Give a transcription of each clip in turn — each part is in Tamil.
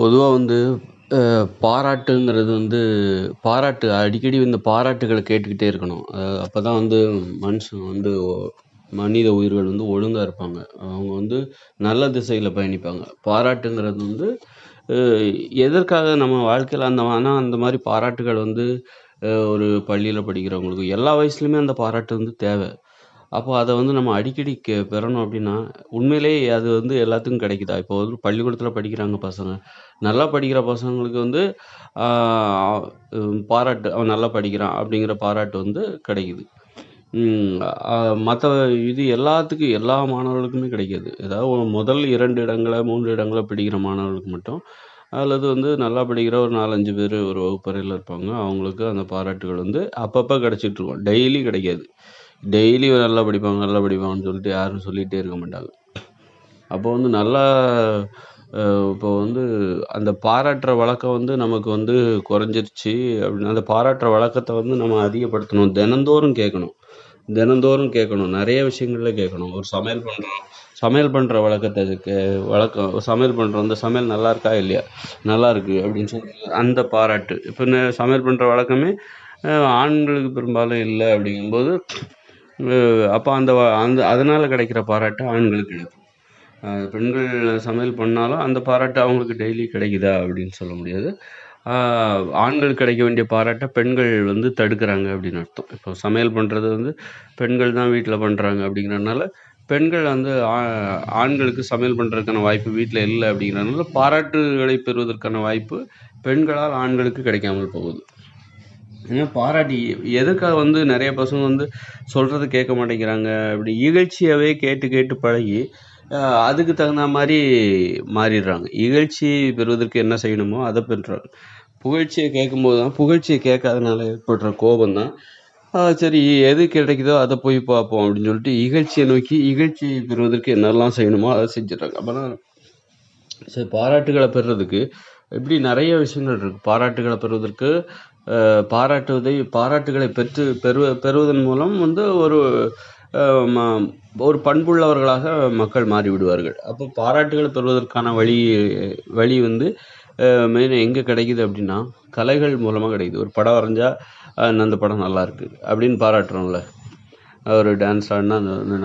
பொதுவாக வந்து பாராட்டுங்கிறது வந்து பாராட்டு அடிக்கடி இந்த பாராட்டுகளை கேட்டுக்கிட்டே இருக்கணும். அப்போ தான் வந்து மனுஷன் வந்து மனித உயிர்கள் வந்து ஒழுங்காக இருப்பாங்க. அவங்க வந்து நல்ல திசையில் பயணிப்பாங்க. பாராட்டுங்கிறது வந்து எதற்காக நம்ம வாழ்க்கையில் அந்த ஆனால் அந்த மாதிரி பாராட்டுகள் வந்து ஒரு பள்ளியில் படிக்கிறவங்களுக்கு எல்லா வயசுலையுமே அந்த பாராட்டு வந்து தேவை. அப்போ அதை வந்து நம்ம அடிக்கடி கெ பெறணும் அப்படின்னா, உண்மையிலேயே அது வந்து எல்லாத்துக்கும் கிடைக்குதா? இப்போ வந்து பள்ளிக்கூடத்தில் படிக்கிறாங்க பசங்க. நல்லா படிக்கிற பசங்களுக்கு வந்து பாராட்டு, "அவன் நல்லா படிக்கிறான்" அப்படிங்கிற பாராட்டு வந்து கிடைக்குது. மற்ற இது எல்லாத்துக்கும் எல்லா மாணவர்களுக்குமே கிடைக்கிது ஏதாவது முதல் இரண்டு இடங்களை மூன்று இடங்களை பிடிக்கிற மாணவர்களுக்கு மட்டும், அல்லது வந்து நல்லா படிக்கிற ஒரு நாலஞ்சு பேர் ஒரு வகுப்பறையில் இருப்பாங்க. அவங்களுக்கு அந்த பாராட்டுகள் வந்து அப்பப்போ கிடச்சிட்ருக்கோம் டெய்லி கிடைக்காது. டெய்லி நல்லா படிப்பாங்க நல்லா படிப்பாங்கன்னு சொல்லிட்டு யாரும் சொல்லிகிட்டே இருக்க மாட்டாங்க. அப்போ வந்து நல்லா இப்போ வந்து அந்த பாராட்டுற வழக்கம் வந்து நமக்கு வந்து குறைஞ்சிருச்சு அப்படின்னா அந்த பாராட்டுற வழக்கத்தை வந்து நம்ம அதிகப்படுத்தணும். தினந்தோறும் கேட்கணும். தினந்தோறும் கேட்கணும். நிறைய விஷயங்கள்ல கேட்கணும். ஒரு சமையல் பண்ணுறோம் சமையல் பண்ணுற வழக்கத்தை கே வழக்கம் சமையல் பண்ணுறோம் இந்த சமையல் நல்லா இருக்கா இல்லையா? நல்லா இருக்கு அப்படின்னு சொல்லி அந்த பாராட்டு. இப்போ சமையல் பண்ணுற வழக்கமே ஆண்களுக்கு பெரும்பாலும் இல்லை அப்படிங்கும்போது அப்போ அந்த அந்த அதனால் கிடைக்கிற பாராட்டு ஆண்களுக்கு கிடைக்கும். பெண்கள் சமையல் பண்ணாலும் அந்த பாராட்டு அவங்களுக்கு டெய்லி கிடைக்குதா அப்படின்னு சொல்ல முடியாது. ஆண்கள் கிடைக்க வேண்டிய பாராட்டை பெண்கள் வந்து தடுக்கிறாங்க அப்படின்னு அர்த்தம். இப்போ சமையல் பண்ணுறது வந்து பெண்கள் தான் வீட்டில் பண்ணுறாங்க அப்படிங்கிறனால பெண்கள் வந்து ஆண்களுக்கு சமையல் பண்ணுறதுக்கான வாய்ப்பு வீட்டில் இல்லை அப்படிங்கிறனால பாராட்டுகளை பெறுவதற்கான வாய்ப்பு பெண்களால் ஆண்களுக்கு கிடைக்காமல் போகுது. பாராட்டி எதுக்காக வந்து நிறைய பசங்க வந்து சொல்கிறது கேட்க மாட்டேங்கிறாங்க? அப்படி இகழ்ச்சியாகவே கேட்டு கேட்டு பழகி அதுக்கு தகுந்த மாதிரி மாறிடுறாங்க. இகழ்ச்சி பெறுவதற்கு என்ன செய்யணுமோ அதை பெறுறாங்க புகழ்ச்சியை கேட்கும்போது தான் புகழ்ச்சியை கேட்காதனால ஏற்படுற கோபம் தான். சரி எது கிடைக்குதோ அதை போய் பார்ப்போம் அப்படின்னு சொல்லிட்டு இகழ்ச்சியை நோக்கி இகழ்ச்சி பெறுவதற்கு என்னெல்லாம் செய்யணுமோ அதை செஞ்சிடறாங்க. அப்போனா சரி பாராட்டுகளை பெறுறதுக்கு இப்படி நிறைய விஷயங்கள் இருக்குது பாராட்டுகளை பெறுவதற்கு பாராட்டுவதை பாராட்டுகளை பெற்று பெறுவ பெறுவதன் மூலம் வந்து ஒரு ஒரு பண்புள்ளவர்களாக மக்கள் மாறிவிடுவார்கள். அப்போ பாராட்டுகளை பெறுவதற்கான வழி வழி வந்து மெயினாக எங்கே கிடைக்குது அப்படின்னா கலைகள் மூலமாக கிடைக்குது. ஒரு படம் வரைஞ்சா அந்த படம் நல்லா இருக்குது அப்படின்னு பாராட்டுறோம்ல. ஒரு டான்ஸ் ஆடினா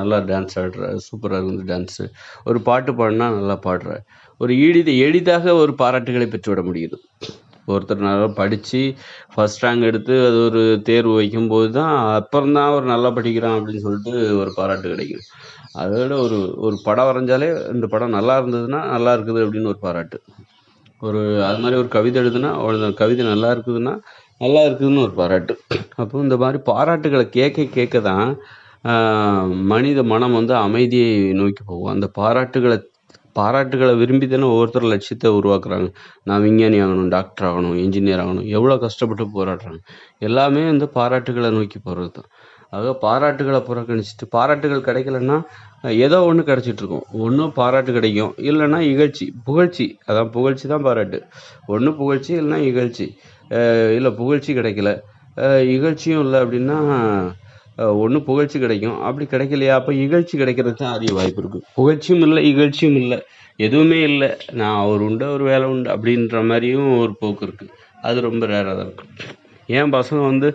நல்லா டான்ஸ் ஆடுற சூப்பராக இருக்குது டான்ஸு ஒரு பாட்டு பாடினா நல்லா பாடுற. ஒரு எளித எளிதாக ஒரு பாராட்டுகளை பெற்றுவிட முடியுது. ஒருத்தர் நல்லா படித்து ஃபஸ்ட் ரேங்க் எடுத்து அது ஒரு தேர்வு வைக்கும்போது தான் அப்புறம் தான் அவர் நல்லா படிக்கிறான் அப்படின்னு சொல்லிட்டு ஒரு பாராட்டு கிடைக்கும் அதோட ஒரு ஒரு படம் வரைஞ்சாலே இந்த படம் நல்லா இருந்ததுன்னா நல்லா இருக்குது அப்படின்னு ஒரு பாராட்டு. ஒரு அது மாதிரி ஒரு கவிதை எழுதுனா அவ்வளோ கவிதை நல்லா இருக்குதுன்னா நல்லா இருக்குதுன்னு ஒரு பாராட்டு. அப்போ இந்த மாதிரி பாராட்டுகளை கேட்க கேட்க தான் மனித மனம் வந்து அமைதியை நோக்கி போகும். அந்த பாராட்டுகளை பாராட்டுகளை விரும்பி தானே ஒவ்வொருத்தர் லட்சியத்தை உருவாக்குறாங்க. நான் விஞ்ஞானி ஆகணும் டாக்டர் ஆகணும் இன்ஜினியர் ஆகணும். எவ்வளோ கஷ்டப்பட்டு போராடுறாங்க. எல்லாமே வந்து பாராட்டுகளை நோக்கி போகிறது தான் ஆக பாராட்டுகளை புறக்கணிச்சிட்டு பாராட்டுகள் கிடைக்கலன்னா ஏதோ ஒன்று கிடச்சிட்ருக்கும் ஒன்றும் பாராட்டு கிடைக்கும். இல்லைன்னா இகழ்ச்சி புகழ்ச்சி. அதான் புகழ்ச்சி தான் பாராட்டு. ஒன்று புகழ்ச்சி இல்லைன்னா இகழ்ச்சி. இல்லை புகழ்ச்சி கிடைக்கல. இகழ்ச்சியும் இல்லை அப்படின்னா ஒன்று புகழ்ச்சி கிடைக்கும். அப்படி கிடைக்கலையா? அப்போ இகழ்ச்சி கிடைக்கிறதுக்கு தான் அதிக வாய்ப்பு இருக்குது புகழ்ச்சியும் இல்லை இகழ்ச்சியும் இல்லை. எதுவுமே இல்லை. நான் அவர் உண்டு அவர் வேலை உண்டு அப்படின்ற மாதிரியும் ஒரு போக்கு இருக்குது அது ரொம்ப ரேராக தான் இருக்கும் ஏன் பசங்க வந்து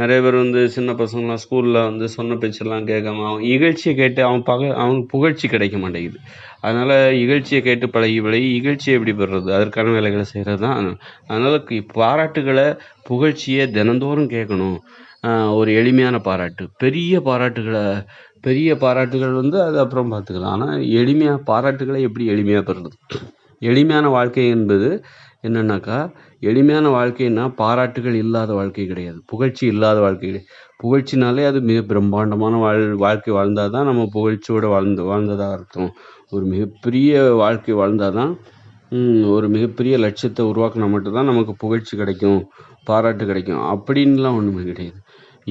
நிறைய பேர் வந்து சின்ன பசங்களாம் ஸ்கூலில் வந்து சொன்ன பேச்செல்லாம் கேட்காம அவன் இகழ்ச்சியை கேட்டு அவன் பக அவனுக்கு புகழ்ச்சி கிடைக்க மாட்டேங்குது. அதனால் இகழ்ச்சியை கேட்டு பழகி பழகி இகழ்ச்சியை எப்படி பெறுறது? அதற்கான வேலைகளை செய்கிறது தான். அதனால் பாராட்டுகளை புகழ்ச்சியை தினந்தோறும் கேட்கணும். ஒரு எளிமையான பாராட்டு. பெரிய பாராட்டுகளை பெரிய பாராட்டுகள் வந்து அது அப்புறம் பார்த்துக்கலாம். ஆனால் எளிமையாக பாராட்டுகளை எப்படி எளிமையாக பெறுறது? எளிமையான வாழ்க்கை என்பது என்னென்னாக்கா எளிமையான வாழ்க்கைன்னா பாராட்டுகள் இல்லாத வாழ்க்கை கிடையாது. புகழ்ச்சி இல்லாத வாழ்க்கை கிடையாது புகழ்ச்சினாலே அது மிக பிரம்மாண்டமான வாழ் வாழ்க்கை வாழ்ந்தால் தான் நம்ம புகழ்ச்சியோடு வாழ்ந்து வாழ்ந்ததாக அர்த்தம். ஒரு மிகப்பெரிய வாழ்க்கை வாழ்ந்தால் தான் ஒரு மிகப்பெரிய லட்சியத்தை உருவாக்கினா மட்டும்தான் நமக்கு புகழ்ச்சி கிடைக்கும் பாராட்டு கிடைக்கும். அப்படின்லாம் ஒன்றுமே கிடையாது.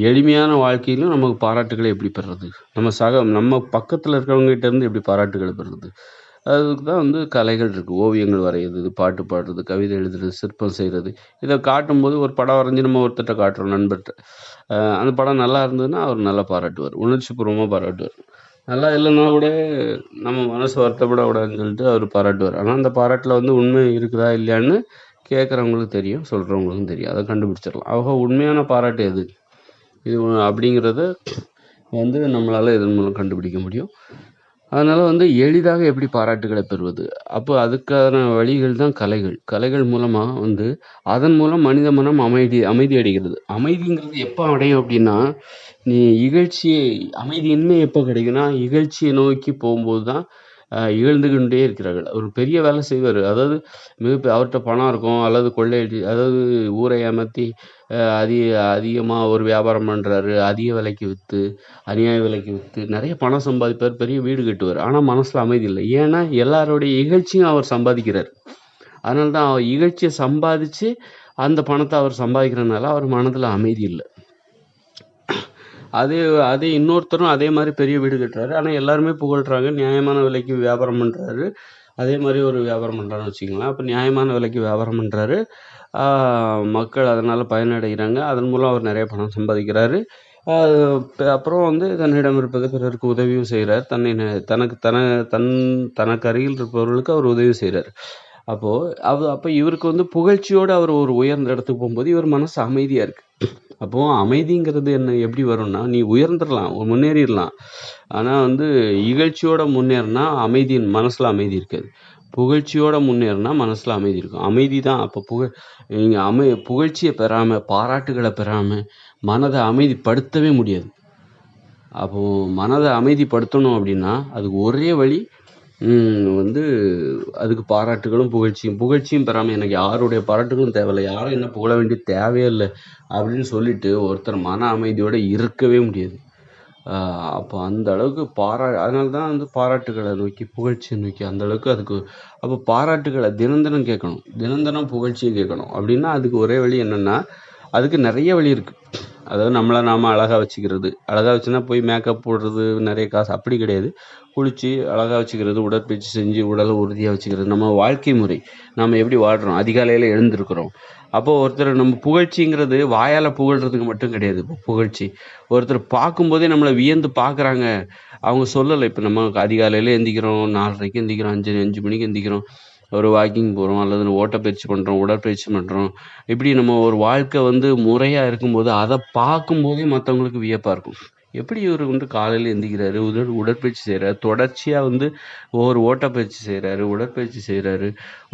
எளிமையான வாழ்க்கையிலும் நமக்கு பாராட்டுகளை எப்படி பெறுறது? நம்ம சக நம்ம பக்கத்தில் இருக்கிறவங்ககிட்ட இருந்து எப்படி பாராட்டுகளை பெறுறது? அதுக்கு தான் வந்து கலைகள் இருக்குது ஓவியங்கள் வரைகிறது பாட்டு பாடுறது கவிதை எழுதுறது சிற்பம் செய்கிறது இதை காட்டும்போது ஒரு படம் வரைஞ்சி நம்ம ஒருத்தர்கிட்ட காட்டுறோம் நண்பர்கிட்ட அந்த படம் நல்லா இருந்ததுன்னா அவர் நல்லா பாராட்டுவார். உணர்ச்சிபூர்வமாக பாராட்டுவார். நல்லா இல்லைன்னா கூட நம்ம மனசு வருத்தப்படக்கூடாதுன்னு சொல்லிட்டு அவர் பாராட்டுவார். ஆனால் அந்த பாராட்டில் வந்து உண்மை இருக்குதா இல்லையான்னு கேட்குறவங்களுக்கு தெரியும் சொல்கிறவங்களுக்கும் தெரியும். அதை கண்டுபிடிச்சிடலாம். அவங்க உண்மையான பாராட்டு எது? இது அப்படிங்கிறத வந்து நம்மளால் இதன் மூலம் கண்டுபிடிக்க முடியும். அதனால் வந்து எளிதாக எப்படி பாராட்டுகளை பெறுவது? அப்போ அதுக்கான வழிகள் தான் கலைகள். கலைகள் மூலமாக வந்து அதன் மூலம் மனித மனம் அமைதி அமைதி அடைகிறது. அமைதிங்கிறது எப்போ அடையும் அப்படின்னா நீ இகழ்ச்சியை அமைதியின்மை எப்போ கிடைக்குன்னா இகழ்ச்சியை நோக்கி போகும்போது தான் இகழ்ந்து கொண்டே இருக்கிறார்கள். ஒரு பெரிய வேலை செய்வார். அதாவது மிக அவர்கிட்ட பணம் இருக்கும் அல்லது கொள்ளையடி அதாவது ஊரை ஏமாற்றி அதிக அதிகமாக ஒரு வியாபாரம் பண்ணுறாரு அதிக விலைக்கு விற்று அநியாய விலைக்கு விற்று நிறைய பணம் சம்பாதிப்பார் பெரிய வீடு கட்டுவார். ஆனால் மனசில் அமைதி இல்லை. ஏன்னா எல்லாருடைய இகழ்ச்சியும் அவர் சம்பாதிக்கிறார். அதனால தான் அவர் இகழ்ச்சியை சம்பாதிச்சு அந்த பணத்தை அவர் சம்பாதிக்கிறனால அவர் மனதில் அமைதி இல்லை. அதே அதே இன்னொருத்தரும் அதே மாதிரி பெரிய வீடு கட்டுறாரு. ஆனால் எல்லாருமே புகழ்கிறாங்க நியாயமான விலைக்கு வியாபாரம் பண்ணுறாரு அதே மாதிரி ஒரு வியாபாரம் பண்ணுறான்னு வச்சுக்கோங்களேன். அப்போ நியாயமான விலைக்கு வியாபாரம் பண்ணுறாரு மக்கள் அதனால் பயனடைகிறாங்க. அதன் மூலம் அவர் நிறைய பணம் சம்பாதிக்கிறாரு. அப்புறம் வந்து தன்னிடம் இருப்பது பிறருக்கு உதவியும் செய்கிறார் தன்னை தனக்கு தன தன் தனக்கு அருகில் இருப்பவர்களுக்கு அவர் உதவி செய்கிறார் அப்போது அவ அப்போ இவருக்கு வந்து புகழ்ச்சியோடு அவர் ஒரு உயர்ந்த இடத்துக்கு போகும்போது இவர் மனசு அமைதியாக இருக்குது அப்போது அமைதிங்கிறது என்ன எப்படி வரும்னா நீ உயர்ந்துடலாம் முன்னேறிடலாம். ஆனால் வந்து இகழ்ச்சியோட முன்னேறினா அமைதியின் மனசில் அமைதி இருக்காது. புகழ்ச்சியோட முன்னேறினா மனசில் அமைதி இருக்கும். அமைதி தான். அப்போ புகழ் நீங்கள் அமை புகழ்ச்சியை பெறாமல் பாராட்டுகளை பெறாமல் மனதை அமைதிப்படுத்தவே முடியாது. அப்போது மனதை அமைதிப்படுத்தணும் அப்படின்னா அதுக்கு ஒரே வழி வந்து அதுக்கு பாராட்டுகளும் புகழ்ச்சியும் புகழ்ச்சியும் பெறாமல் எனக்கு யாருடைய பாராட்டுகளும் தேவையில்லை. யாரும் என்ன புகழ வேண்டிய தேவையே இல்லை அப்படின்னு சொல்லிட்டு ஒருத்தர் மன அமைதியோடு இருக்கவே முடியாது. அப்போ அந்த அளவுக்கு பாரா அதனால தான் வந்து பாராட்டுகளை நோக்கி புகழ்ச்சியை நோக்கி அந்த அளவுக்கு அதுக்கு அப்போ பாராட்டுகளை தினந்தனம் கேட்கணும். தினந்தனம் புகழ்ச்சியை கேட்கணும். அப்படின்னா அதுக்கு ஒரே வழி என்னென்னா அதுக்கு நிறைய வழி இருக்குது அதாவது நம்மளை நாம் அழகாக வச்சுக்கிறது. அழகாக வச்சுன்னா போய் மேக்கப் போடுறது நிறைய காசு. அப்படி கிடையாது. குளித்து அழகாக வச்சுக்கிறது உடற்பயிற்சி செஞ்சு உடலை உறுதியாக வச்சுக்கிறது. நம்ம வாழ்க்கை முறை. நம்ம எப்படி வாழ்கிறோம் அதிகாலையில் எழுந்திருக்கிறோம். அப்போது ஒருத்தர் நம்ம புகழ்ச்சிங்கிறது வாயால் புகழ்கிறதுக்கு மட்டும் கிடையாது. புகழ்ச்சி. ஒருத்தர் பார்க்கும்போதே நம்மளை வியந்து பார்க்குறாங்க. அவங்க சொல்லலை. இப்போ நம்ம அதிகாலையில் எந்திக்கிறோம் நாலரைக்கு எந்திக்கிறோம் அஞ்சு அஞ்சு மணிக்கு எந்திக்கிறோம். ஒரு வாக்கிங் போகிறோம் அல்லது ஓட்டப்பயிற்சி பண்ணுறோம் உடற்பயிற்சி பண்ணுறோம் இப்படி நம்ம ஒரு வாழ்க்கை வந்து முறையாக இருக்கும்போது அதை பார்க்கும்போதே மற்றவங்களுக்கு வியப்பாக இருக்கும். எப்படி இவர் வந்து காலையில் எந்திக்கிறாரு உடல் உடற்பயிற்சி செய்கிறாரு தொடர்ச்சியாக வந்து ஒவ்வொரு ஓட்டப்பயிற்சி செய்கிறாரு உடற்பயிற்சி செய்கிறாரு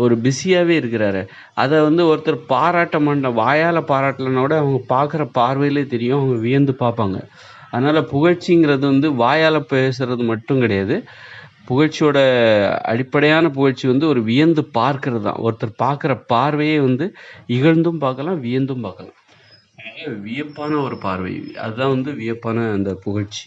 ஒரு பிஸியாகவே இருக்கிறாரு. அதை வந்து ஒருத்தர் பாராட்ட மாட்ட வாயால் பாராட்டலைன்னா கூட அவங்க பார்க்குற பார்வையிலே தெரியும் அவங்க வியந்து பார்ப்பாங்க. அதனால் புகழ்ச்சிங்கிறது வந்து வாயால் பேசுகிறது மட்டும் கிடையாது. புகழ்ச்சியோட அடிப்படையான புகழ்ச்சி வந்து ஒரு வியந்து பார்க்கறது தான் ஒருத்தர் பார்க்குற பார்வையே வந்து இகழ்ந்தும் பார்க்கலாம் வியந்தும் பார்க்கலாம். வியப்பான ஒரு பார்வை. அதுதான் வந்து வியப்பான அந்த புகழ்ச்சி.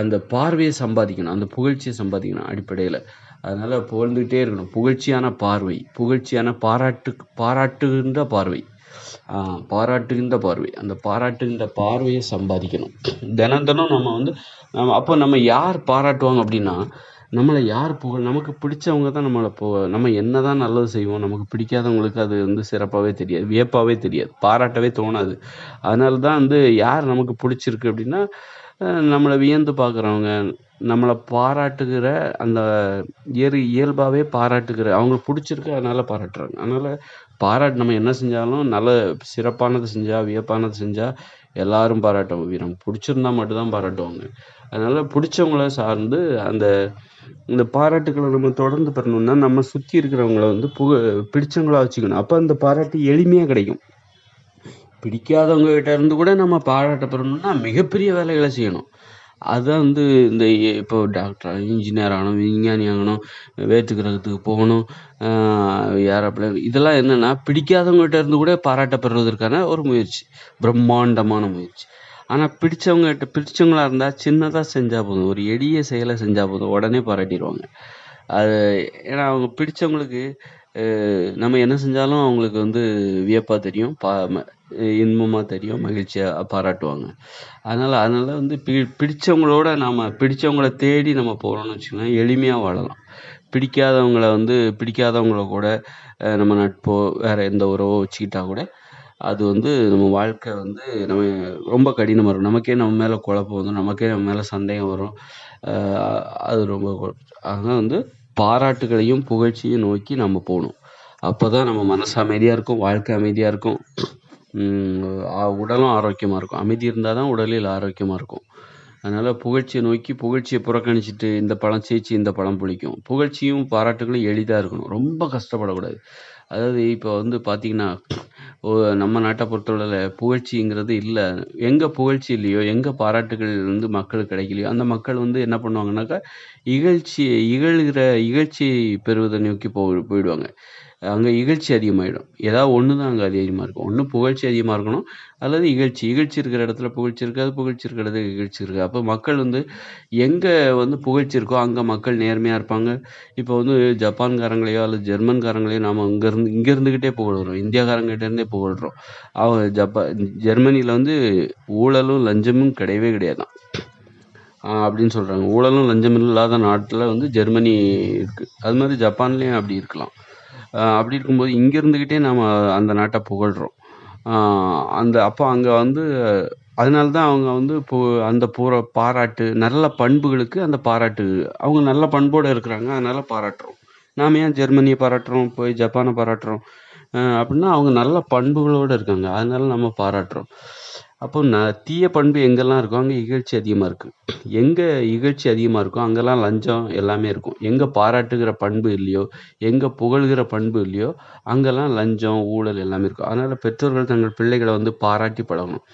அந்த பார்வையை சம்பாதிக்கணும். அந்த புகழ்ச்சியை சம்பாதிக்கணும் அடிப்படையில். அதனால் புகழ்ந்துக்கிட்டே இருக்கணும். புகழ்ச்சியான பார்வை. புகழ்ச்சியான பாராட்டு பாராட்டுகின்ற பார்வை. பாராட்டுகின்ற பார்வை. அந்த பாராட்டுகின்ற பார்வையை சம்பாதிக்கணும். தினம் தினம் நம்ம வந்து நம்ம அப்போ நம்ம யார் பாராட்டுவாங்க அப்படின்னா நம்மளை யார் புகழ் நமக்கு பிடிச்சவங்க தான் நம்மளை போ நம்ம என்ன தான் நல்லது செய்வோம் நமக்கு பிடிக்காதவங்களுக்கு அது வந்து சிறப்பாகவே தெரியாது வியப்பாகவே தெரியாது பாராட்டவே தோணாது. அதனால தான் வந்து யார் நமக்கு பிடிச்சிருக்கு அப்படின்னா நம்மளை வியந்து பார்க்குறவங்க நம்மளை பாராட்டுகிற அந்த இயறி இயல்பாகவே பாராட்டுகிற அவங்களுக்கு பிடிச்சிருக்கு அதனால் பாராட்டுறாங்க. அதனால் பாராட்டு நம்ம என்ன செஞ்சாலும் நல்ல சிறப்பானது செஞ்சால் வியப்பானது செஞ்சால் எல்லாரும் பாராட்டுவோம் வீரம் பிடிச்சிருந்தா மட்டும்தான் பாராட்டுவாங்க. அதனால் பிடிச்சவங்கள சார்ந்து அந்த இந்த பாராட்டுக்களை நம்ம தொடர்ந்து பெறணும்னா நம்ம சுற்றி இருக்கிறவங்கள வந்து புக பிடிச்சவங்களா வச்சுக்கணும். அப்போ அந்த பாராட்டு எளிமையாக கிடைக்கும். பிடிக்காதவங்க கிட்ட இருந்து கூட நம்ம பாராட்ட பெறணும்னா மிகப்பெரிய வேலைகளை செய்யணும். அதுதான் வந்து இந்த இப்போ டாக்டர் இன்ஜினியர் ஆகணும் விஞ்ஞானி ஆகணும் வேற்று கிரகத்துக்கு போகணும் ஏரோப்ளேன் இதெல்லாம் என்னென்னா பிடிக்காதவங்ககிட்ட இருந்து கூட பாராட்ட பெறுவதற்கான ஒரு முயற்சி பிரம்மாண்டமான முயற்சி. ஆனால் பிடிச்சவங்ககிட்ட பிடிச்சவங்களாக இருந்தால் சின்னதாக செஞ்சால் போதும் ஒரு எளிய செயலை செஞ்சால் போதும் உடனே பாராட்டிடுவாங்க. அது ஏன்னா அவங்க பிடிச்சவங்களுக்கு நம்ம என்ன செஞ்சாலும் அவங்களுக்கு வந்து வியப்பாக தெரியும் பா இன்பமாக தெரியும் மகிழ்ச்சியாக பாராட்டுவாங்க. அதனால் அதனால் வந்து பி பிடிச்சவங்களோட நாம் பிடிச்சவங்கள தேடி நம்ம போகிறோம்னு வச்சுக்கலாம் எளிமையாக வாழலாம். பிடிக்காதவங்கள வந்து பிடிக்காதவங்கள கூட நம்ம நட்போ வேறு எந்த உறவோ வச்சுக்கிட்டா கூட அது வந்து நம்ம வாழ்க்கை வந்து நம்ம ரொம்ப கடினமாக இருக்கும். நமக்கே நம்ம மேலே குழப்பம் வரும் நமக்கே நம்ம மேலே சந்தேகம் வரும். அது ரொம்ப அதனால் வந்து பாராட்டுகளையும் புகழ்ச்சியும் நோக்கி நம்ம போகணும். அப்போ தான் நம்ம மனசு அமைதியாக இருக்கும் வாழ்க்கை அமைதியாக இருக்கும். உடலும் ஆரோக்கியமாக இருக்கும். அமைதி இருந்தால் தான் உடலில் ஆரோக்கியமாக இருக்கும். அதனால் புகழ்ச்சியை நோக்கி புகழ்ச்சியை புறக்கணிச்சிட்டு இந்த பழம் ஜெயிச்சு இந்த பழம் பிடிக்கும் புகழ்ச்சியும் பாராட்டுகளும் எளிதாக இருக்கணும். ரொம்ப கஷ்டப்படக்கூடாது. அதாவது இப்போ வந்து பார்த்தீங்கன்னா நம்ம நாட்டை பொறுத்தவரையில் புகழ்ச்சிங்கிறது இல்லை. எங்கே புகழ்ச்சி இல்லையோ எங்கே பாராட்டுகள் வந்து மக்களுக்கு கிடைக்கலையோ அந்த மக்கள் வந்து என்ன பண்ணுவாங்கனாக்கா இகழ்ச்சி இகழ்கிற இகழ்ச்சி பெறுவதை நோக்கி போ போயிடுவாங்க. அங்கே இகழ்ச்சி அதிகமாகிடும் ஏதாவது ஒன்று தான் அங்கே அதிகமாக இருக்கும். ஒன்று புகழ்ச்சி அதிகமாக இருக்கணும். அல்லது இகழ்ச்சி. இகழ்ச்சி இருக்கிற இடத்துல புகழ்ச்சி இருக்காது புகழ்ச்சி இருக்கிற இடத்துல இகழ்ச்சி இருக்குது. அப்போ மக்கள் வந்து எங்கே வந்து புகழ்ச்சி இருக்கோ அங்கே மக்கள் நேர்மையாக இருப்பாங்க. இப்போ வந்து ஜப்பான்காரங்களையோ அல்லது ஜெர்மன்காரங்களையோ நாம் இங்கேருந்து இங்கே இருந்துக்கிட்டே புகழ்கிறோம் இந்தியாக்காரங்கிட்டேருந்தே புகழ்கிறோம் அவங்க ஜப்பா ஜெர்மனியில் வந்து ஊழலும் லஞ்சமும் கிடையவே கிடையாது அப்படின்னு சொல்கிறாங்க ஊழலும் லஞ்சம் இல்லாத நாட்டில் வந்து ஜெர்மனி இருக்குது அது மாதிரி ஜப்பான்லேயும் அப்படி இருக்கலாம். அப்படி இருக்கும்போது இங்கே இருந்துக்கிட்டே நம்ம அந்த நாட்டை புகழ்கிறோம் அந்த அப்போ அங்கே வந்து அதனால தான் அவங்க வந்து இப்போ அந்த பூர பாராட்டு நல்ல பண்புகளுக்கு அந்த பாராட்டு அவங்க நல்ல பண்போடு இருக்கிறாங்க அதனால் பாராட்டுறோம். நாம் ஏன் ஜெர்மனியை பாராட்டுறோம் போய் ஜப்பானை பாராட்டுறோம்? அப்படின்னா அவங்க நல்ல பண்புகளோடு இருக்காங்க அதனால நம்ம பாராட்டுறோம். அப்போ ந தீய பண்பு எங்கெல்லாம் இருக்கோ அங்கே இகழ்ச்சி அதிகமாக இருக்குது எங்கே இகழ்ச்சி அதிகமாக இருக்கோ அங்கெல்லாம் லஞ்சம் எல்லாமே இருக்கும். எங்கே பாராட்டுகிற பண்பு இல்லையோ எங்கே புகழ்கிற பண்பு இல்லையோ அங்கெல்லாம் லஞ்சம் ஊழல் எல்லாமே இருக்கும். அதனால் பெற்றோர்கள் தங்கள் பிள்ளைகளை வந்து பாராட்டி பழகணும்.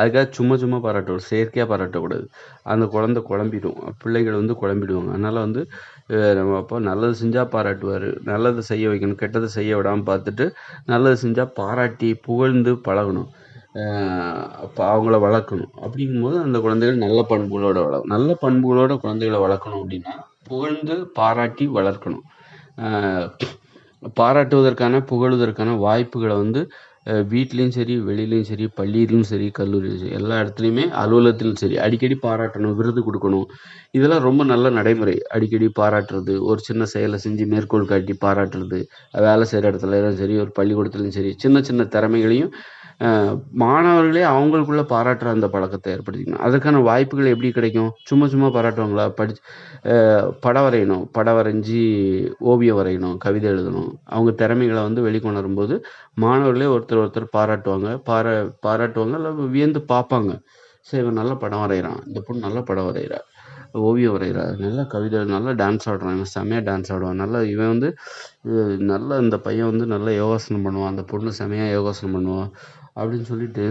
அதுக்காக சும்மா சும்மா பாராட்டக்கூடாது செயற்கையாக பாராட்டக்கூடாது. அந்த குழந்த குழம்பிடும். பிள்ளைகள் வந்து குழம்பிடுவாங்க. அதனால் வந்து நம்ம அப்போ நல்லது செஞ்சால் பாராட்டுவார் நல்லது செய்ய வைக்கணும் கெட்டதை செய்ய விடாமல் பார்த்துட்டு நல்லது செஞ்சால் பாராட்டி புகழ்ந்து பழகணும். அப்போ அவங்கள வளர்க்கணும். அப்படிங்கும்போது அந்த குழந்தைகள் நல்ல பண்புகளோட வளரும். நல்ல பண்புகளோட குழந்தைகளை வளர்க்கணும் அப்படின்னா புகழ்ந்து பாராட்டி வளர்க்கணும். பாராட்டுவதற்கான புகழுவதற்கான வாய்ப்புகளை வந்து வீட்லேயும் சரி வெளியிலையும் சரி பள்ளியிலும் சரி கல்லூரியிலும் சரி எல்லா இடத்துலையுமே அலுவலகத்திலும் சரி அடிக்கடி பாராட்டணும் விருது கொடுக்கணும். இதெல்லாம் ரொம்ப நல்ல நடைமுறை. அடிக்கடி பாராட்டுறது ஒரு சின்ன செயலை செஞ்சு மேற்கோள் காட்டி பாராட்டுறது வேலை செய்கிற இடத்துலையும் சரி ஒரு பள்ளிக்கூடத்துலையும் சரி சின்ன சின்ன திறமைகளையும் மாணவர்களே அவங்களுக்குள்ள பாராட்டுற அந்த பழக்கத்தை ஏற்படுத்திக்கணும். அதற்கான வாய்ப்புகள் எப்படி கிடைக்கும்? சும்மா சும்மா பாராட்டுவாங்களா? படி படம் வரையணும் படம் வரைஞ்சி ஓவியம் வரையணும். கவிதை எழுதணும். அவங்க திறமைகளை வந்து வெளிக்கொணரும் போது மாணவர்களே ஒருத்தர் ஒருத்தர் பாராட்டுவாங்க. பாரா பாராட்டுவாங்க. இல்லை வியந்து பார்ப்பாங்க. சரி இவன் நல்ல படம் வரைகிறான். இந்த பொண்ணு நல்ல படம் வரைகிறா. ஓவியம் வரைகிறா. நல்லா கவிதை நல்லா டான்ஸ் ஆடுறான் இவன் செமையாக டான்ஸ் ஆடுவான். நல்லா இவன் வந்து நல்லா இந்த பையன் வந்து நல்லா யோகாசனம் பண்ணுவான். அந்த பொண்ணு செமையாக யோகாசனம் பண்ணுவான் அப்படின்னு சொல்லிட்டு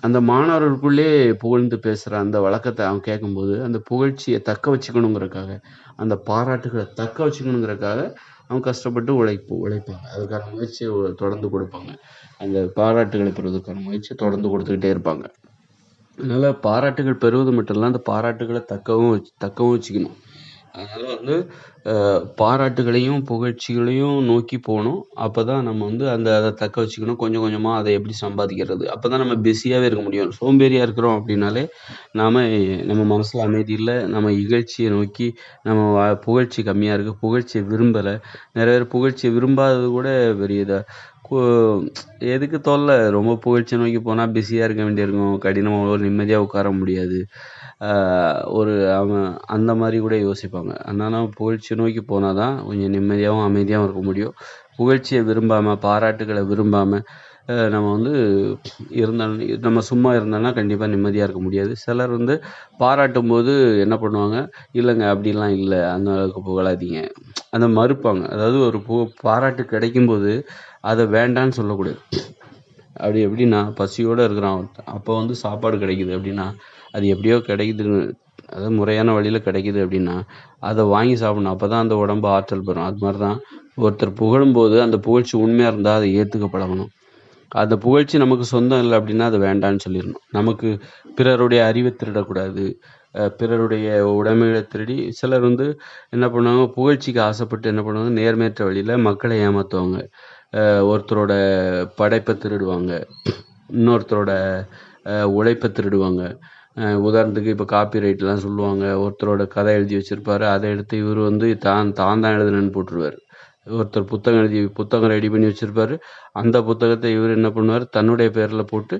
அந்த மாணவர்களுக்குள்ளே புகழ்ந்து பேசுகிற அந்த வழக்கத்தை அவன் கேட்கும்போது அந்த புகழ்ச்சியை தக்க வச்சுக்கணுங்கிறக்காக அந்த பாராட்டுகளை தக்க வச்சுக்கணுங்கிறக்காக அவன் கஷ்டப்பட்டு உழைப்பு உழைப்பாங்க. அதுக்கான முயற்சியை தொடர்ந்து கொடுப்பாங்க. அந்த பாராட்டுகளை பெறுவதற்கான முயற்சியை தொடர்ந்து கொடுத்துக்கிட்டே இருப்பாங்க. அதனால் பாராட்டுகள் பெறுவது மட்டும் இல்லை அந்த பாராட்டுகளை தக்கவும் வச்சு தக்கவும் வச்சுக்கணும். அதனால் வந்து பாராட்டுகளையும் புகழ்ச்சிகளையும் நோக்கி போகணும். அப்போ தான் நம்ம வந்து அந்த அதை தக்க வச்சுக்கணும். கொஞ்சம் கொஞ்சமாக அதை எப்படி சம்பாதிக்கிறது? அப்போ தான் நம்ம பிஸியாகவே இருக்க முடியும். சோம்பேறியாக இருக்கிறோம் அப்படின்னாலே நாம் நம்ம மனசில் அமைதி இல்லை. நம்ம இகழ்ச்சியை நோக்கி நம்ம புகழ்ச்சி கம்மியாக இருக்குது புகழ்ச்சியை விரும்பலை. நிறைய பேர் புகழ்ச்சியை விரும்பாதது கூட பெரிய இதாக எதுக்கு தொல்லை? ரொம்ப புகழ்ச்சியை நோக்கி போனால் பிஸியாக இருக்க வேண்டியிருக்கும். கடினமாக நிம்மதியாக உட்கார முடியாது. ஒரு அவன் அந்த மாதிரி கூட யோசிப்பாங்க. அதனால் புகழ்ச்சியை நோக்கி போனால் தான் கொஞ்சம் நிம்மதியாகவும் அமைதியாகவும் இருக்க முடியும். புகழ்ச்சியை விரும்பாமல் பாராட்டுகளை விரும்பாமல் நம்ம வந்து இருந்தாலும் நம்ம சும்மா இருந்தோம்னா கண்டிப்பாக நிம்மதியாக இருக்க முடியாது. சிலர் வந்து பாராட்டும் போது என்ன பண்ணுவாங்க இல்லைங்க அப்படிலாம் இல்லை. அந்த அளவுக்கு புகழாதீங்க. அந்த மறுப்பாங்க. அதாவது ஒரு பு பாராட்டு கிடைக்கும்போது அதை வேண்டான்னு சொல்லக்கூடாது. அப்படி எப்படின்னா பசியோடு இருக்கிறான். அப்போ வந்து சாப்பாடு கிடைக்குது அப்படின்னா அது எப்படியோ கிடைக்குது. அதாவது முறையான வழியில் கிடைக்குது அப்படின்னா அதை வாங்கி சாப்பிட்ணும். அப்போ தான் அந்த உடம்பு ஆற்றல் பெறும். அது மாதிரி தான் ஒருத்தர் புகழும்போது அந்த புகழ்ச்சி உண்மையாக இருந்தால் அதை ஏற்றுக்க பழகணும் அந்த புகழ்ச்சி நமக்கு சொந்தம் இல்லை அப்படின்னா அது வேண்டான்னு சொல்லிடணும். நமக்கு பிறருடைய அறிவை திருடக்கூடாது. பிறருடைய உடைமைகளை திருடி சிலர் வந்து என்ன பண்ணுவாங்க புகழ்ச்சிக்கு ஆசைப்பட்டு என்ன பண்ணுவாங்க நேர்மையற்ற வழியில் மக்களை ஏமாற்றுவாங்க ஒருத்தரோட படைப்பை திருடுவாங்க. இன்னொருத்தரோட உழைப்பை திருடுவாங்க. உதாரணத்துக்கு இப்போ காப்பி ரைட்லாம் சொல்லுவாங்க. ஒருத்தரோட கதை எழுதி வச்சுருப்பாரு. அதை எடுத்து இவர் வந்து தான் தான் தான் எழுதுனேன்னு போட்டுருவார். ஒருத்தர் புத்தகம் எழுதி புத்தகம் ரெடி பண்ணி வச்சுருப்பாரு. அந்த புத்தகத்தை இவர் என்ன பண்ணுவார்? தன்னுடைய பேரில் போட்டு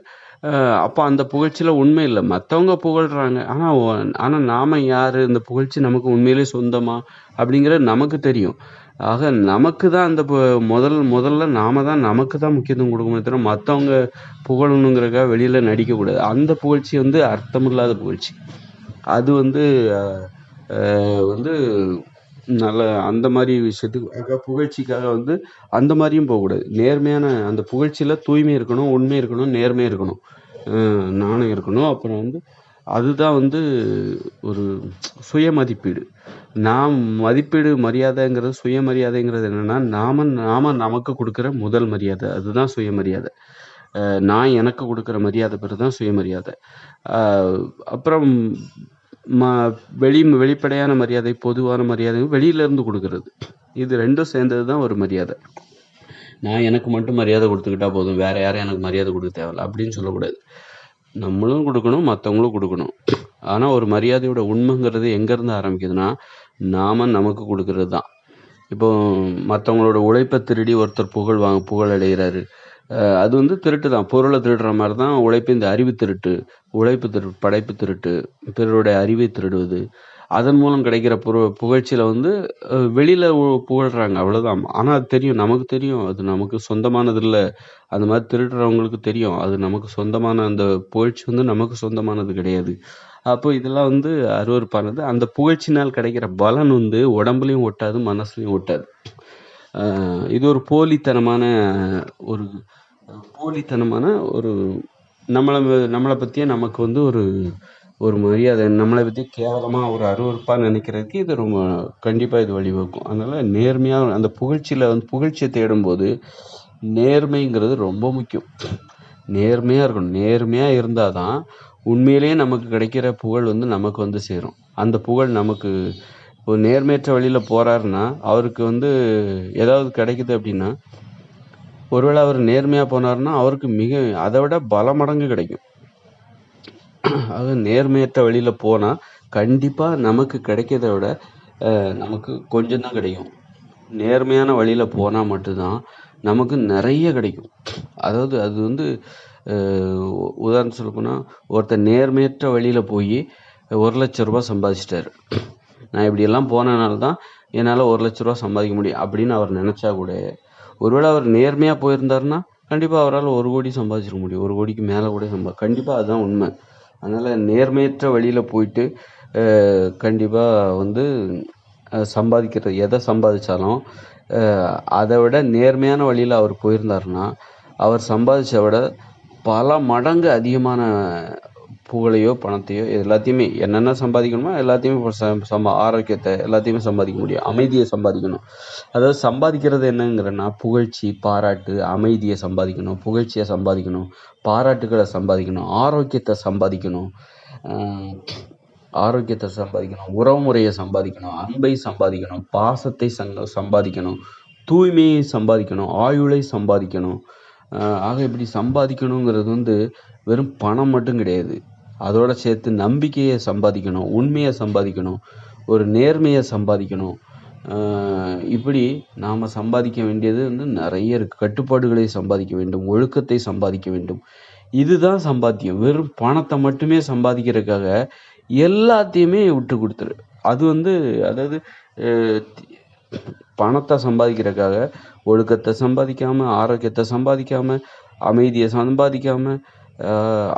அப்போ அந்த புகழ்ச்சியில் உண்மை இல்லை. மற்றவங்க புகழ்கிறாங்க ஆனால் ஆனால் நாம் யார்? இந்த புகழ்ச்சி நமக்கு உண்மையிலே சொந்தமா? அப்படிங்கிறது நமக்கு தெரியும். ஆக நமக்கு தான் அந்த முதல் முதல்ல நாம தான் நமக்கு தான் முக்கியத்துவம் கொடுக்கணும் தவிர மற்றவங்க புகழணுங்கிறக்காக வெளியில் நடிக்கக்கூடாது அந்த புகழ்ச்சி வந்து அர்த்தமில்லாத புகழ்ச்சி. அது வந்து வந்து நல்ல அந்த மாதிரி விஷயத்துக்கு புகழ்ச்சிக்காக வந்து அந்த மாதிரியும் போகக்கூடாது. நேர்மையான அந்த புகழ்ச்சியில் தூய்மை இருக்கணும் உண்மை இருக்கணும் நேர்மை இருக்கணும். நாணம் நாணயம் இருக்கணும். அப்புறம் வந்து அதுதான் வந்து ஒரு சுய மதிப்பீடு நாம் மதிப்பீடு மரியாதைங்கிறது சுயமரியாதைங்கிறது என்னென்னா நாம நாம நமக்கு கொடுக்குற முதல் மரியாதை. அதுதான் சுயமரியாதை. நான் எனக்கு கொடுக்குற மரியாதை பேர் தான் சுயமரியாதை. அப்புறம் ம வெளி வெளிப்படையான மரியாதை பொதுவான மரியாதை வெளியில இருந்து கொடுக்கறது. இது ரெண்டும் சேர்ந்தது தான் ஒரு மரியாதை. நான் எனக்கு மட்டும் மரியாதை கொடுத்துக்கிட்டா போதும். வேற யாரும் எனக்கு மரியாதை கொடுக்க தேவையில்ல. அப்படின்னு சொல்லக்கூடாது. நம்மளும் கொடுக்கணும் மற்றவங்களும் கொடுக்கணும். ஆனால் ஒரு மரியாதையோட உண்மைங்கிறது எங்கேருந்து ஆரம்பிக்குதுன்னா நாம நமக்கு கொடுக்கறது தான். இப்போ மற்றவங்களோட உழைப்பை திருடி ஒருத்தர் புகழ் வாங்க புகழ் அடைகிறாரு. அது வந்து திருட்டு தான். பொருளை திருடுற மாதிரி தான் உழைப்பு. இந்த அறிவு திருட்டு உழைப்பு திரு படைப்பு திருட்டு பிறருடைய அறிவை திருடுவது. அதன் மூலம் கிடைக்கிற புர புகழ்ச்சியில் வந்து வெளியில் புகழ்கிறாங்க அவ்வளோதான் ஆனால் அது தெரியும். நமக்கு தெரியும். அது நமக்கு சொந்தமானது இல்லை. அந்த மாதிரி திருடுறவங்களுக்கு தெரியும். அது நமக்கு சொந்தமான அந்த புகழ்ச்சி வந்து நமக்கு சொந்தமானது கிடையாது. அப்போ இதெல்லாம் வந்து அருவருப்பானது. அந்த புகழ்ச்சினால் கிடைக்கிற பலன் வந்து உடம்புலையும் ஒட்டாது மனசுலையும் ஒட்டாது. இது ஒரு போலித்தனமான ஒரு போலித்தனமான ஒரு நம்மளை நம்மளை பற்றியே நமக்கு வந்து ஒரு ஒரு மரியாதை நம்மளை பற்றி கேவலமாக ஒரு அருவருப்பாக நினைக்கிறதுக்கு இது ரொம்ப கண்டிப்பாக இது வழிவகுக்கும். அதனால் நேர்மையாக அந்த புகழ்ச்சியில் வந்து புகழ்ச்சியை தேடும்போது நேர்மைங்கிறது ரொம்ப முக்கியம். நேர்மையாக இருக்கணும். நேர்மையாக இருந்தால் தான் உண்மையிலேயே நமக்கு கிடைக்கிற புகழ் வந்து நமக்கு வந்து சேரும். அந்த புகழ் நமக்கு ஒரு நேர்மையற்ற வழியில் போகிறாருன்னா அவருக்கு வந்து ஏதாவது கிடைக்குது அப்படின்னா ஒருவேளை அவர் நேர்மையாக போனாருன்னா அவருக்கு மிக அதை விட பல மடங்கு கிடைக்கும். அது நேர்மையற்ற வழியில் போனால் கண்டிப்பாக நமக்கு கிடைக்கிறத விட நமக்கு கொஞ்சம் தான் கிடைக்கும். நேர்மையான வழியில் போனால் மட்டும்தான் நமக்கு நிறைய கிடைக்கும். அதாவது அது வந்து உதாரணம் சொல்லப்போனால் ஒருத்தர் நேர்மையற்ற வழியில் போய் ஒரு லட்ச ரூபா சம்பாதிச்சிட்டாரு. நான் இப்படியெல்லாம் போனனால தான் என்னால் ஒரு லட்ச ரூபா சம்பாதிக்க முடியும் அப்படின்னு அவர் நினச்சா கூட ஒருவேளை அவர் நேர்மையாக போயிருந்தாருன்னா கண்டிப்பாக அவரால் ஒரு கோடி சம்பாதிச்சிருக்க முடியும். ஒரு கோடிக்கு மேலே கூட சம்பா கண்டிப்பாக அதுதான் உண்மை. அதனால் நேர்மையற்ற வழியில் போயிட்டு கண்டிப்பாக வந்து சம்பாதிக்கிறது எதை சம்பாதிச்சாலும் அதை விட நேர்மையான வழியில் அவர் போயிருந்தாருன்னா அவர் சம்பாதிச்ச விட பல மடங்கு அதிகமான புகழையோ பணத்தையோ எல்லாத்தையுமே என்னென்ன சம்பாதிக்கணுமோ எல்லாத்தையுமே இப்ப சம் சம்பா ஆரோக்கியத்தை எல்லாத்தையுமே சம்பாதிக்க முடியும். அமைதியை சம்பாதிக்கணும். அதாவது சம்பாதிக்கிறது என்னங்கிறன்னா புகழ்ச்சி பாராட்டு அமைதியை சம்பாதிக்கணும் புகழ்ச்சியை சம்பாதிக்கணும் பாராட்டுகளை சம்பாதிக்கணும் ஆரோக்கியத்தை சம்பாதிக்கணும் ஆரோக்கியத்தை சம்பாதிக்கணும் உறவுமுறையை சம்பாதிக்கணும் அன்பை சம்பாதிக்கணும் பாசத்தை சங்க சம்பாதிக்கணும் தூய்மையை சம்பாதிக்கணும் ஆயுளை சம்பாதிக்கணும். ஆக இப்படி சம்பாதிக்கணுங்கிறது வந்து வெறும் பணம் மட்டும் கிடையாது. அதோட சேர்த்து நம்பிக்கையை சம்பாதிக்கணும் உண்மையை சம்பாதிக்கணும் ஒரு நேர்மையை சம்பாதிக்கணும். இப்படி நாம் சம்பாதிக்க வேண்டியது வந்து நிறைய இருக்கு. கட்டுப்பாடுகளை சம்பாதிக்க வேண்டும் ஒழுக்கத்தை சம்பாதிக்க வேண்டும். இதுதான் சம்பாத்தியம். வெறும் பணத்தை மட்டுமே சம்பாதிக்கிறதுக்காக எல்லாத்தையுமே விட்டு கொடுத்துரு. அது வந்து அதாவது பணத்தை சம்பாதிக்கிறதுக்காக ஒழுக்கத்தை சம்பாதிக்காமல் ஆரோக்கியத்தை சம்பாதிக்காமல் அமைதியை சம்பாதிக்காமல்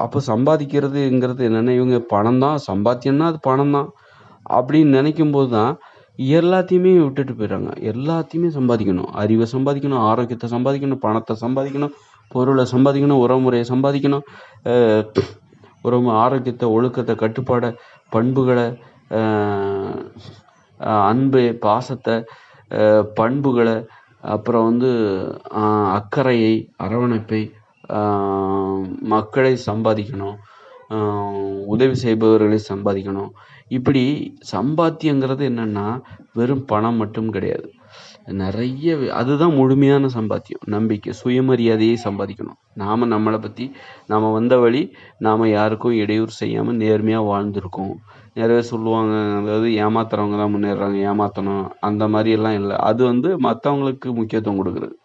அப்போ சம்பாதிக்கிறதுங்கிறது என்னென்ன இவங்க பணம் தான் சம்பாத்தியம்னா அது பணம் தான் அப்படின்னு நினைக்கும் போது தான் எல்லாத்தையுமே விட்டுட்டு போயிடுறாங்க. எல்லாத்தையுமே சம்பாதிக்கணும். அறிவை சம்பாதிக்கணும் ஆரோக்கியத்தை சம்பாதிக்கணும் பணத்தை சம்பாதிக்கணும் பொருளை சம்பாதிக்கணும் உறவுமுறையை சம்பாதிக்கணும் உறவு ஆரோக்கியத்தை ஒழுக்கத்தை கட்டுப்பாடை பண்புகளை அன்பு பாசத்தை பண்புகளை அப்புறம் வந்து அக்கறையை அரவணைப்பை மக்களை சம்பாதிக்கணும் உதவி செய்பவர்களை சம்பாதிக்கணும். இப்படி சம்பாத்தியங்கிறது என்னென்னா வெறும் பணம் மட்டும் கிடையாது. நிறைய அதுதான் முழுமையான சம்பாத்தியம். நம்பிக்கை சுயமரியாதையை சம்பாதிக்கணும். நாம் நம்மளை பற்றி நாம் வந்த வழி நாம் யாருக்கும் இடையூறு செய்யாமல் நேர்மையாக வாழ்ந்திருக்கோம். நிறைய சொல்லுவாங்க அதாவது ஏமாத்துறவங்க தான் முன்னேறுறாங்க ஏமாற்றணும் அந்த மாதிரி எல்லாம் இல்லை. அது வந்து மற்றவங்களுக்கு முக்கியத்துவம் கொடுக்குறது.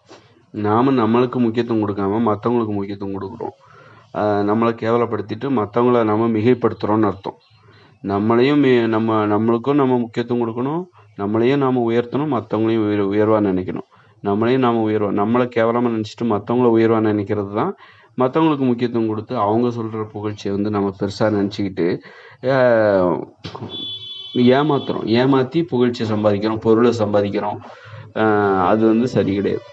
நாம் நம்மளுக்கு முக்கியத்துவம் கொடுக்காம மற்றவங்களுக்கு முக்கியத்துவம் கொடுக்குறோம். நம்மளை கேவலப்படுத்திட்டு மற்றவங்கள நம்ம மிகைப்படுத்துகிறோன்னு அர்த்தம். நம்மளையும் நம்ம நம்மளுக்கும் நம்ம முக்கியத்துவம் கொடுக்கணும். நம்மளையும் நாம் உயர்த்தணும் மற்றவங்களையும் உயர் உயர்வாக நினைக்கணும். நம்மளையும் நாம் உயர்வோம் நம்மளை கேவலமாக நினச்சிட்டு மற்றவங்கள உயர்வாக நினைக்கிறது தான் மற்றவங்களுக்கு முக்கியத்துவம் கொடுத்து அவங்க சொல்கிற புகழ்ச்சியை வந்து நம்ம பெருசாக நினச்சிக்கிட்டு ஏமாத்துறோம். ஏமாற்றி புகழ்ச்சியை சம்பாதிக்கிறோம் பொருளை சம்பாதிக்கிறோம். அது வந்து சரி கிடையாது.